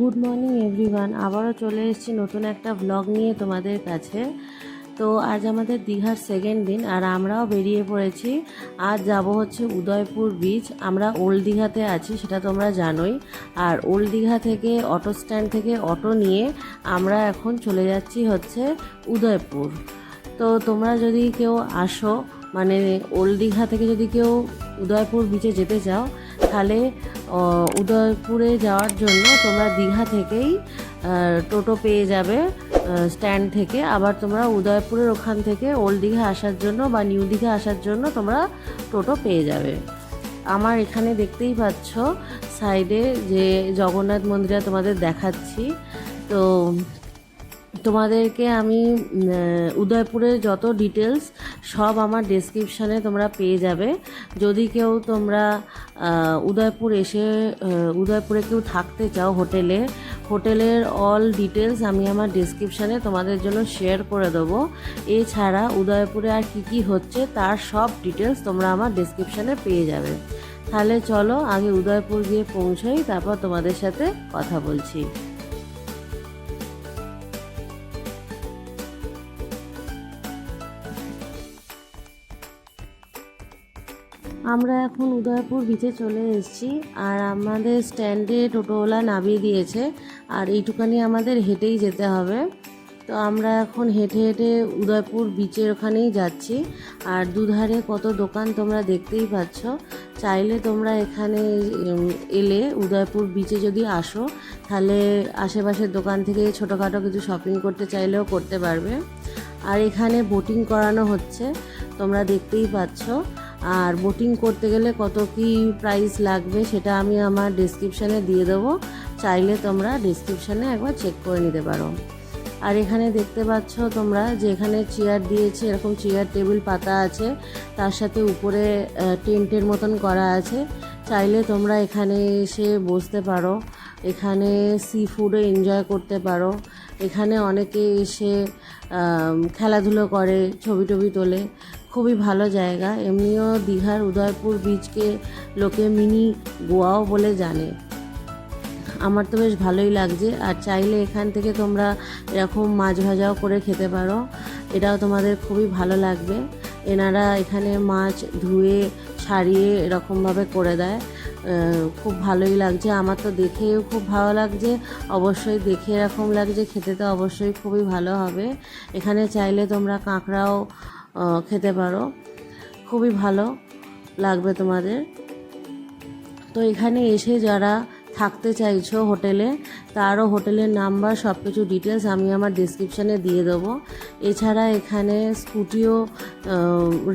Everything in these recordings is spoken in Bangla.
Good morning, everyone. আবারও চলে এসেছি নতুন একটা ব্লগ নিয়ে তোমাদের কাছে। তো আজ আমাদের দীঘার সেকেন্ড দিন, আর আমরাও বেরিয়ে পড়েছি। আজ যাব হচ্ছে উদয়পুর বিচ আমরা ওল্ড দীঘাতে আছি, সেটা তোমরা জানোই। আর ওল্ড দীঘা থেকে অটো স্ট্যান্ড থেকে অটো নিয়ে আমরা এখন চলে যাচ্ছি হচ্ছে উদয়পুর। তো তোমরা যদি কেউ আসো মানে ওল্ড দীঘা থেকে যদি কেউ উদয়পুর বিচে যেতে চাও, তাহলে উদয়পুরে যাওয়ার জন্য তোমরা দীঘা থেকেই টোটো পেয়ে যাবে স্ট্যান্ড থেকে। আবার তোমরা উদয়পুরের ওখান থেকে ওল্ড দীঘা আসার জন্য বা নিউ দীঘা আসার জন্য তোমরা টোটো পেয়ে যাবে। আমার এখানে দেখতেই পাচ্ছ সাইডে যে জগন্নাথ মন্দিরটা তোমাদের দেখাচ্ছি। তো তোমাদেরকে আমি উদয়পুরের যত ডিটেলস সব আমার ডেসক্রিপশানে তোমরা পেয়ে যাবে। যদি কেউ তোমরা উদয়পুর এসে উদয়পুরে কেউ থাকতে চাও হোটেলে, হোটেলের অল ডিটেলস আমি আমার ডেসক্রিপশানে তোমাদের জন্য শেয়ার করে দেবো। এছাড়া উদয়পুরে আর কী কী হচ্ছে তার সব ডিটেলস তোমরা আমার ডেসক্রিপশানে পেয়ে যাবে। তাহলে চলো আগে উদয়পুর গিয়ে পৌঁছাই, তারপর তোমাদের সাথে কথা বলছি। আমরা এখন উদয়পুর বিচে চলে এসেছি আর আমাদের স্ট্যান্ডে টোটোওয়ালা নামিয়ে দিয়েছে আর এইটুখানি আমাদের হেঁটেই যেতে হবে। তো আমরা এখন হেঁটে হেঁটে উদয়পুর বিচের ওখানেই যাচ্ছি। আর দুধারে কত দোকান তোমরা দেখতেই পাচ্ছ। চাইলে তোমরা এখানে এলে উদয়পুর বিচে যদি আসো, তাহলে আশেপাশের দোকান থেকে ছোটোখাটো কিছু শপিং করতে চাইলেও করতে পারবে। আর এখানে বোটিং করানো হচ্ছে, তোমরা দেখতেই পাচ্ছ। আর বোটিং করতে গেলে কত কি প্রাইস লাগবে সেটা আমি আমার ডিসক্রিপশানে দিয়ে দেবো। চাইলে তোমরা ডিসক্রিপশানে একবার চেক করে নিতে পারো। আর এখানে দেখতে পাচ্ছ তোমরা যে এখানে চেয়ার দিয়েছে, এরকম চেয়ার টেবিল পাতা আছে, তার সাথে উপরে টেন্টের মতন করা আছে। চাইলে তোমরা এখানে এসে বসতে পারো, এখানে সি ফুডও এনজয় করতে পারো। এখানে অনেকে এসে খেলাধুলো করে, ছবি টবি তোলে। খুবই ভালো জায়গা। এমনিও দীঘার উদয়পুর বিচকে লোকে মিনি গোয়াও বলে জানে। আমার তো বেশ ভালোই লাগছে। আর চাইলে এখান থেকে তোমরা এরকম মাছ ভাজাও করে খেতে পারো। এটাও তোমাদের খুবই ভালো লাগবে। এনারা এখানে মাছ ধুয়ে, ছাড়িয়ে এরকমভাবে করে দেয়। খুব ভালোই লাগছে। আমার তো দেখেও খুব ভালো লাগছে। অবশ্যই দেখে এরকম লাগছে। খেতে তো অবশ্যই খুবই ভালো হবে। এখানে চাইলে তোমরা কাঁকড়াও খেতে পারো। খুবই ভালো লাগবে তোমাদের। তো এখানে এসে যারা থাকতে চাইছো হোটেলে তারও হোটেলের নাম্বার সব কিছু ডিটেলস আমি আমার ডিসক্রিপশানে দিয়ে দেবো। এছাড়া এখানে স্কুটিও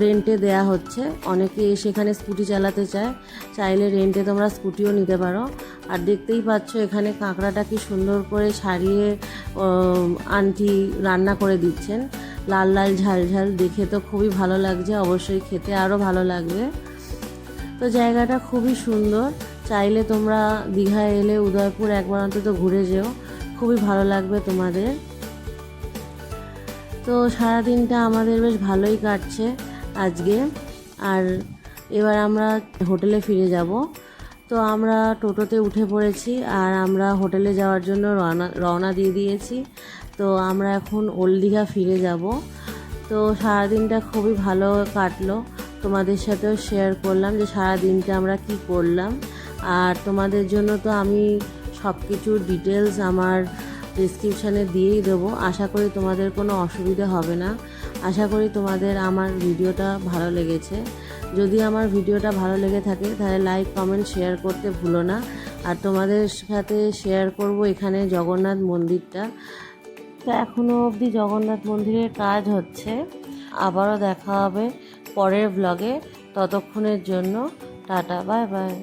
রেন্টে দেয়া হচ্ছে। অনেকে এসে এখানে স্কুটি চালাতে চায়। চাইলে রেন্টে তোমরা স্কুটিও নিতে পারো। আর দেখতেই পাচ্ছ এখানে কাঁকড়াটা কি সুন্দর করে উম, আন্টি রান্না করে দিচ্ছেন। লাল লাল ঝাল ঝাল দেখে তো খুবই ভালো লাগছে, অবশ্যই খেতে আরও ভালো লাগবে। তো জায়গাটা খুবই সুন্দর, চাইলে তোমরা দীঘায় এলে উদয়পুর একবার অন্তত ঘুরে যেও, খুবই ভালো লাগবে তোমাদের। তো সারাদিনটা আমাদের বেশ ভালোই কাটছে আজকে, আর এবার আমরা হোটেলে ফিরে যাব। তো আমরা টোটোতে উঠে পড়েছি, আর আমরা হোটেলে যাওয়ার জন্য রওনা রওনা দিয়ে দিয়েছি। তো আমরা এখন ওল্ড দীঘা ফিরে যাব। তো সারাদিনটা খুবই ভালো কাটলো। তোমাদের সাথেও শেয়ার করলাম যে সারা দিনটা আমরা কি করলাম। আর তোমাদের জন্য তো আমি সব কিছুর ডিটেলস আমার ডিসক্রিপশানে দিয়েই দেবো। আশা করি তোমাদের কোনো অসুবিধা হবে না। আশা করি তোমাদের আমার ভিডিওটা ভালো লেগেছে। যদি আমার ভিডিওটা ভালো লেগে থাকে, তাহলে লাইক কমেন্ট শেয়ার করতে ভুলো না। আর তোমাদের সাথে শেয়ার করব এখানে জগন্নাথ মন্দিরটা। তো এখনও অবধি জগন্নাথ মন্দিরের কাজ হচ্ছে। আবারও দেখা হবে পরের ব্লগে ততক্ষণের জন্য টাটা, বাই বাই।